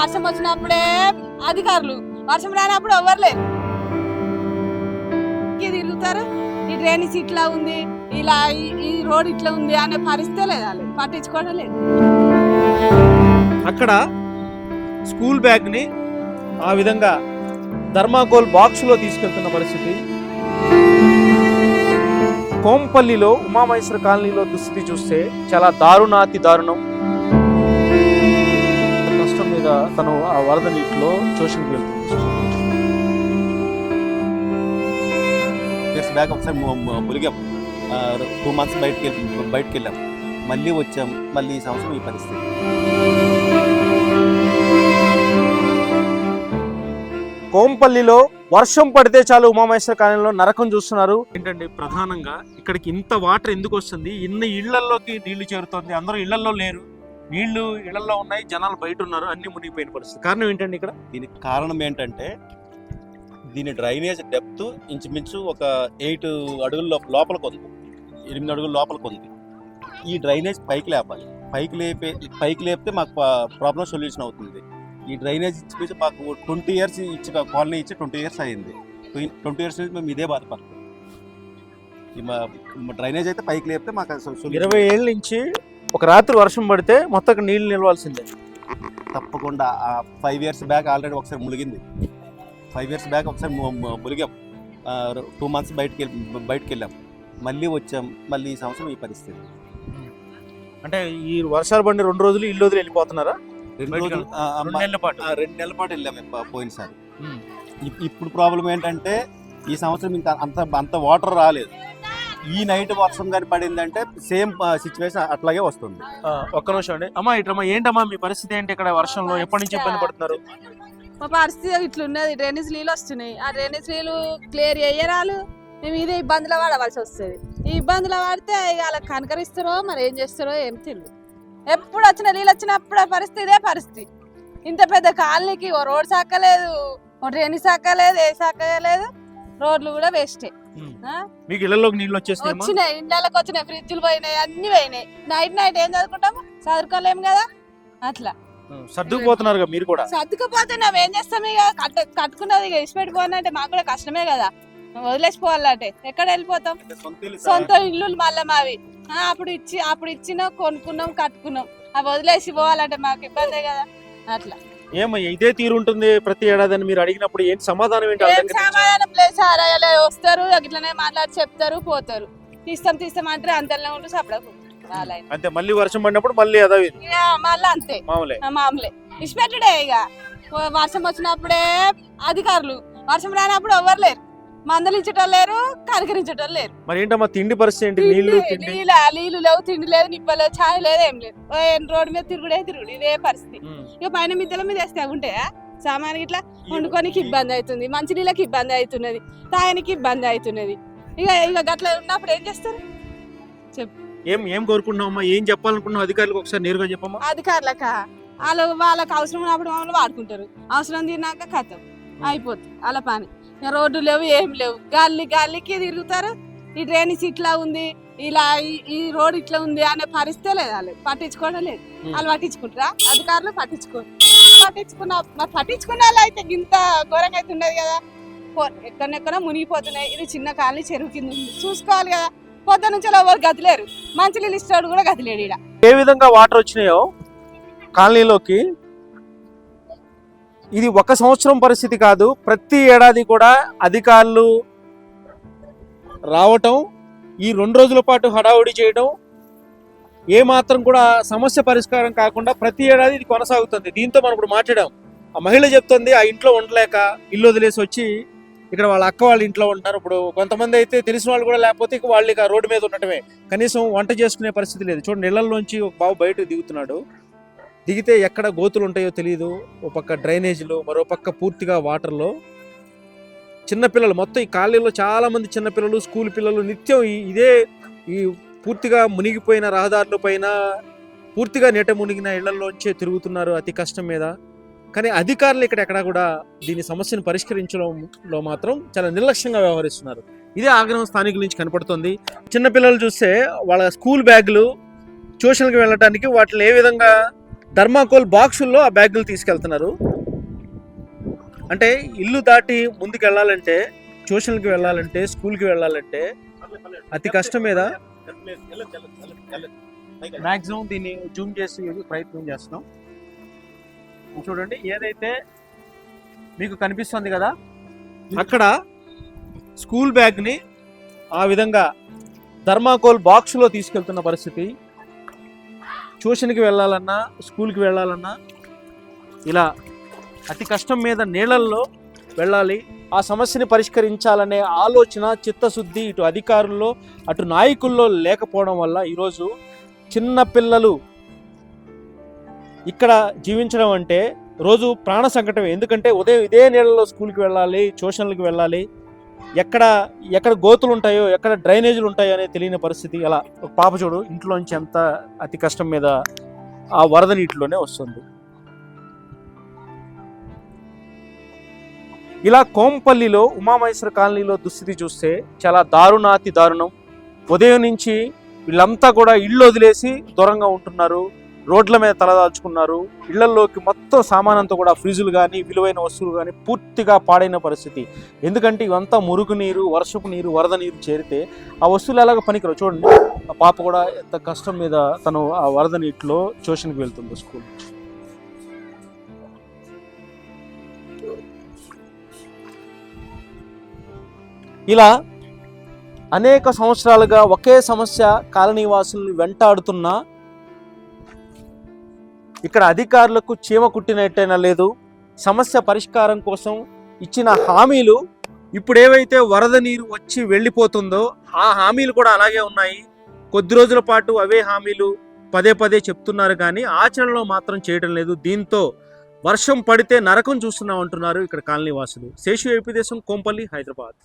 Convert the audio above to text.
వర్షం వచ్చినప్పుడే అధికారులు. వర్షం రానప్పుడు ఎవరు లేరు తిరుగుతారు? ఈ డ్రైనేజ్ ఇట్లా ఉంది ఇలా ఈ- ఈ రోడ్ ఇట్లా ఉంది అనే పరిస్థితే లేదు వాళ్ళు పట్టించుకోవడం లేదు. అక్కడ స్కూల్ బ్యాగ్ని ఆ విధంగా ధర్మాకోల్ బాక్స్లో తీసుకెళ్తున్న పరిస్థితి. కోంపల్లిలో ఉమామహేశ్వర కాలనీలో దుస్థితి చూస్తే చాలా దారుణాతి దారుణం. మీద తను ఆ వరద నీటిలో ట్యూషన్కి వెళ్తుంది. బ్యాక్ ఒకసారి ము- ము- మునిగాం టూ మంత్స్ బయటకి బయటకు వెళ్ళాం మళ్ళీ వచ్చాం. మళ్ళీ ఈ సంవత్సరం ఈ పరిస్థితి. కోంపల్లిలో వర్షం పడితే చాలు ఉమామహేశ్వర కాలనీలో నరకం చూస్తున్నారు. ఏంటంటే ప్రధానంగా ఇక్కడికి ఇంత వాటర్ ఎందుకు వస్తుంది? ఇన్ని ఇళ్ళలోకి నీళ్ళు చేరుతుంది. అందరూ ఇళ్ళలో లేరు. నీళ్ళు ఇళ్ళలో ఉన్నాయి జనాలు బయట ఉన్నారు అన్ని మునిగిపోయిన పరిస్థితి. కారణం ఏంటండి ఇక్కడ? దీనికి కారణం ఏంటంటే దీని డ్రైనేజ్ డెప్త్ ఇంచుమించు ఒక ఎయిట్ అడుగుల లోప- లోపలికి ఉంది ఎనిమిది అడుగుల లోపలికి ఉంది ఈ డ్రైనేజ్ పైకి లేపాలి. పైకి లేపే పైకి లేపితే మాకు ప్రాబ్లం సొల్యూషన్ అవుతుంది. ఈ డ్రైనేజ్ ఇచ్చి మాకు ట్వంటీ ఇయర్స్ ఇచ్చి కాలనీ ఇచ్చి ట్వంటీ ఇయర్స్ అయింది. ట్వంటీ ఇయర్స్ నుంచి మేము ఇదే బాధపడుతున్నాం. ఈ డ్రైనేజ్ అయితే పైకి లేపితే మాకు ఇరవై ఏళ్ళ నుంచి ఒక రాత్రి వర్షం పడితే మొత్తం అక్కడ నీళ్ళు నిలవాల్సిందే. తప్పకుండా. ఫైవ్ ఇయర్స్ బ్యాక్ ఆల్రెడీ ఒకసారి మునిగింది ఫైవ్ ఇయర్స్ బ్యాక్ ఒకసారి ము- ము- మునిగాం టూ మంత్స్ బయటకి వెళ్ళి బయటకు వెళ్ళాం. మళ్ళీ వచ్చాం. మళ్ళీ ఈ సంవత్సరం ఈ పరిస్థితి. అంటే ఈ వర్షాలు పడిన రెండు రోజులు ఇల్లు వదిలి వెళ్ళిపోతున్నారా? రెండు నెలల పాటు. ఆ, రెండు నెలల పాటు వెళ్ళాం పోయినసారి. ఇప్- ఇప్పుడు ప్రాబ్లం ఏంటంటే ఈ సంవత్సరం ఇంకా అంత అంత వాటర్ రాలేదు. ఈ నైట్ వర్షం కానీ పడిందంటే సేమ్ సిచ్యువేషన్ అట్లాగే వస్తుంది. ఒక్క నిమిషం అండి. అమ్మా ఇట్లమ్మా ఏంటమ్మా మీ పరిస్థితి ఏంటి ఇక్కడ వర్షంలో? ఎప్పటి నుంచి ఇబ్బంది పడుతున్నారు? మా పరిస్థితి ఇట్లున్నది. డ్రైనేజ్ నీళ్ళు వస్తున్నాయి. ఆ డ్రైనేజ్ నీళ్ళు క్లియర్ చేయరాలు మేము ఇదే ఇబ్బందులు పడవలసి వస్తుంది. ఈ ఇబ్బందులు పడితే ఇక అలా కనకరిస్తారో మరి ఏం చేస్తారో ఏం తెలియదు ఎప్పుడు వచ్చిన నీళ్ళు వచ్చినప్పుడు ఆ పరిస్థితి ఇదే పరిస్థితి. ఇంత పెద్ద కాలనీకి ఓ రోడ్ సాకలేదు ఓ డ్రైనేజ్ సాకలేదు ఏ సాకలేదు రోడ్లు కూడా వేస్టే? మీకు ఇళ్ళలోకి నీళ్ళు వచ్చేస్తాయమ్మా వచ్చినాయి ఇండ్లకి వచ్చినాయి ఫ్రిడ్జ్లు పోయినాయి అన్ని పోయినాయి. నైట్ నైట్ ఏం చదువుకుంటాము? చదువుకోలేము కదా? అట్లా. సర్దుకుపోతున్నారు మీరు కూడా? సర్దుకుపోతే మేము ఏం చేస్తాం ఇక? కట్ట కట్టుకున్నది ఇక ఇచ్చిపెట్టుకోవాలంటే మాకు కూడా కష్టమే కదా. వదిలేసిపోవాలంటే ఎక్కడ వెళ్ళిపోతాం? సొంత ఇల్లు మళ్ళీ మావి. అప్పుడు ఇచ్చి అప్పుడు ఇచ్చిన కొనుక్కున్నాం కట్టుకున్నాం. అవి వదిలేసి పోవాలంటే మాకు ఇబ్బందే కదా? అట్లా. ఏమయ్యా ఇదే తీరు ఉంటుంది ప్రతి ఏడాది అని మీరు అడిగినప్పుడు ఏంటి సమాధానం ఏంటి ఏం? సమాధానం లేదు సార్ అలా వస్తారు ఇట్లనే మాట్లాడి చెప్తారు పోతారు. తీస్తాం తీస్తాం అంటే అంతలో ఉంటూ వాళ్ళైన. అంతే మళ్ళీ వర్షం పడినప్పుడు మళ్ళీ అదే మళ్ళీ అంతే. మామూలే. మామూలే. ఇచ్చిపెట్టుడే ఇక. వర్షం వచ్చినప్పుడే అధికారులు. వర్షం రానప్పుడు ఎవరు లేరు. మందలించటం లేరు కనికరించటం లేరు. మరి ఏంటమ్మా తిండి పరిస్థితి ఏంటి? నీళ్ళు తిండి? నీళ్ళ? నీళ్ళు లేవు తిండి లేదు నిప్పలేదు ఛాయ్ లేదు ఏం లేదు. ఓ ఏం రోడ్డు మీద తిరుగుడే తిరుగుడు ఇదే పరిస్థితి. ఇక పైన మిద్దెల మీద వేస్తే ఉంటాయా? సామాన్కి ఇట్లా వండుకోనికి ఇబ్బంది అవుతుంది మంచి నీళ్ళకి ఇబ్బంది అవుతున్నది తాగనికి ఇబ్బంది అవుతున్నది. ఇక ఇక గట్ల ఉన్నప్పుడు ఏం చేస్తారు? ఏం ఏం కోరుకుంటున్నావమ్మా? ఏం చెప్పాలనుకున్నావు? అధికారులకు ఒకసారి నేరుగా చెప్పమ్మా. అధికారులక? వాళ్ళు వాళ్ళకి అవసరం ఉన్నప్పుడు మమ్మల్ని వాడుకుంటారు. అవసరం తిన్నాక కథం. అయిపోతుంది అలా పని. రోడ్డు లేవు ఏం లేవు. గాలి గాలికి తిరుగుతారు. ఈ డ్రైనేజ్ ఇట్లా ఉంది ఇలా ఈ- రోడ్ ఇట్లా ఉంది అనే పరిస్థితే లేదు వాళ్ళు పట్టించుకోవడం లేదు. వాళ్ళు పట్టించుకుంటారా? అధికారులు పట్టించుకోరు. పట్టించుకున్న మరి పట్టించుకున్న వాళ్ళు అయితే ఇంత ఘోరంగా అయితే ఉండదు కదా. ఎక్కడెక్కడ మునిగిపోతున్నాయి. ఇది చిన్న కాలనీ చెరువు కింద ఉంది. చూసుకోవాలి కదా. పొద్దు నుంచి ఎవరు గతిలేరు మంచి నీళ్ళు ఇస్తాడు కూడా గతిలేడు ఈడ. ఏ విధంగా వాటర్ వచ్చినాయో కాలనీలోకి ఇది ఒక సంవత్సరం పరిస్థితి కాదు. ప్రతి ఏడాది కూడా అధికారులు రావటం ఈ రెండు రోజుల పాటు హడావుడి చేయడం ఏ మాత్రం కూడా సమస్య పరిష్కారం కాకుండా ప్రతి ఏడాది ఇది కొనసాగుతుంది. దీంతో మనం ఇప్పుడు మాట్లాడాం. ఆ మహిళ చెప్తుంది ఆ ఇంట్లో ఉండలేక ఇల్లు వదిలేసి వచ్చి ఇక్కడ వాళ్ళ అక్క వాళ్ళ ఇంట్లో ఉంటారు ఇప్పుడు కొంతమంది అయితే తెలిసిన వాళ్ళు కూడా లేకపోతే ఇక వాళ్ళు ఇక రోడ్డు మీద ఉండటమే. కనీసం వంట చేసుకునే పరిస్థితి లేదు. చూడండి నీళ్ళల్లోంచి ఒక బాబు బయటకు దిగుతున్నాడు. దిగితే ఎక్కడ గోతులు ఉంటాయో తెలియదు ఒక పక్క డ్రైనేజీలు మరో పక్క పూర్తిగా వాటర్లో. చిన్నపిల్లలు మొత్తం ఈ కాలనీలో చాలామంది చిన్నపిల్లలు స్కూల్ పిల్లలు నిత్యం ఇదే ఈ పూర్తిగా మునిగిపోయిన రహదారుల పైన పూర్తిగా నీట మునిగిన ఇళ్ళలోంచే తిరుగుతున్నారు అతి కష్టం మీద. కానీ అధికారులు ఇక్కడ ఎక్కడా కూడా దీని సమస్యను పరిష్కరించడంలో మాత్రం చాలా నిర్లక్ష్యంగా వ్యవహరిస్తున్నారు. ఇదే ఆగ్రహం స్థానికుల నుంచి కనపడుతుంది. చిన్నపిల్లలు చూస్తే వాళ్ళ స్కూల్ బ్యాగులు ట్యూషన్కి వెళ్ళడానికి వాటిని ఏ విధంగా థర్మాకోల్ బాక్సుల్లో ఆ బ్యాగులు తీసుకెళ్తున్నారు. అంటే ఇల్లు దాటి ముందుకు వెళ్ళాలంటే ట్యూషన్కి వెళ్ళాలంటే స్కూల్కి వెళ్ళాలంటే అతి కష్టం మీద మ్యాక్సిమం దీన్ని జూమ్ చేసి ప్రయత్నం చేస్తున్నాం. చూడండి ఏదైతే మీకు కనిపిస్తుంది కదా? అక్కడ స్కూల్ బ్యాగ్ని ఆ విధంగా థర్మాకోల్ బాక్స్లో తీసుకెళ్తున్న పరిస్థితి. ట్యూషన్కి వెళ్ళాలన్నా స్కూల్కి వెళ్ళాలన్నా ఇలా అతి కష్టం మీద నీళ్ళల్లో వెళ్ళాలి. ఆ సమస్యని పరిష్కరించాలనే ఆలోచన చిత్తశుద్ధి ఇటు అధికారుల్లో అటు నాయకుల్లో లేకపోవడం వల్ల ఈరోజు చిన్న పిల్లలు ఇక్కడ జీవించడం అంటే రోజు ప్రాణ సంకటమే. ఎందుకంటే ఉదయం ఇదే నీళ్ళలో స్కూల్కి వెళ్ళాలి ట్యూషన్లకు వెళ్ళాలి. ఎక్కడ ఎక్కడ గోతులు ఉంటాయో ఎక్కడ డ్రైనేజీలు ఉంటాయో అనేది తెలియని పరిస్థితి. అలా ఒక పాప చూడు ఇంట్లోంచి ఎంత అతి కష్టం మీద ఆ వరద నీటిలోనే వస్తుంది. ఇలా కోంపల్లిలో ఉమామహేశ్వర కాలనీలో దుస్థితి చూస్తే చాలా దారుణాతి దారుణం. ఉదయం నుంచి వీళ్ళంతా కూడా ఇళ్ళు వదిలేసి దూరంగా ఉంటున్నారు. రోడ్ల మీద తలదాల్చుకున్నారు ఇళ్ళలోకి మొత్తం సామానంతా కూడా ఫ్రిడ్జులు కానీ విలువైన వస్తువులు కానీ పూర్తిగా పాడైన పరిస్థితి. ఎందుకంటే ఇవంతా మురుగు నీరు వర్షపు నీరు వరద నీరు చేరితే ఆ వస్తువులు ఎలాగ పనికిరావు చూడండి. ఆ పాప కూడా ఎంత కష్టం మీద తను ఆ వరద నీటిలో ట్యూషన్కి వెళ్తుంది స్కూల్. ఇలా అనేక సంవత్సరాలుగా ఒకే సమస్య కాలనీవాసుల్ని వెంటాడుతున్న ఇక్కడ అధికారులకు చీమ కుట్టినట్టైనా లేదు. సమస్య పరిష్కారం కోసం ఇచ్చిన హామీలు ఇప్పుడు ఏవైతే వరద నీరు వచ్చి వెళ్ళిపోతుందో ఆ హామీలు కూడా అలాగే ఉన్నాయి. కొద్ది రోజుల పాటు అవే హామీలు పదే పదే చెప్తున్నారు కానీ ఆచరణలో మాత్రం చేయడం లేదు. దీంతో వర్షం పడితే నరకం చూస్తున్నాం అంటున్నారు ఇక్కడ కాలనీ వాసులు శేషు ఏపీ దేశం కోంపల్లి హైదరాబాద్.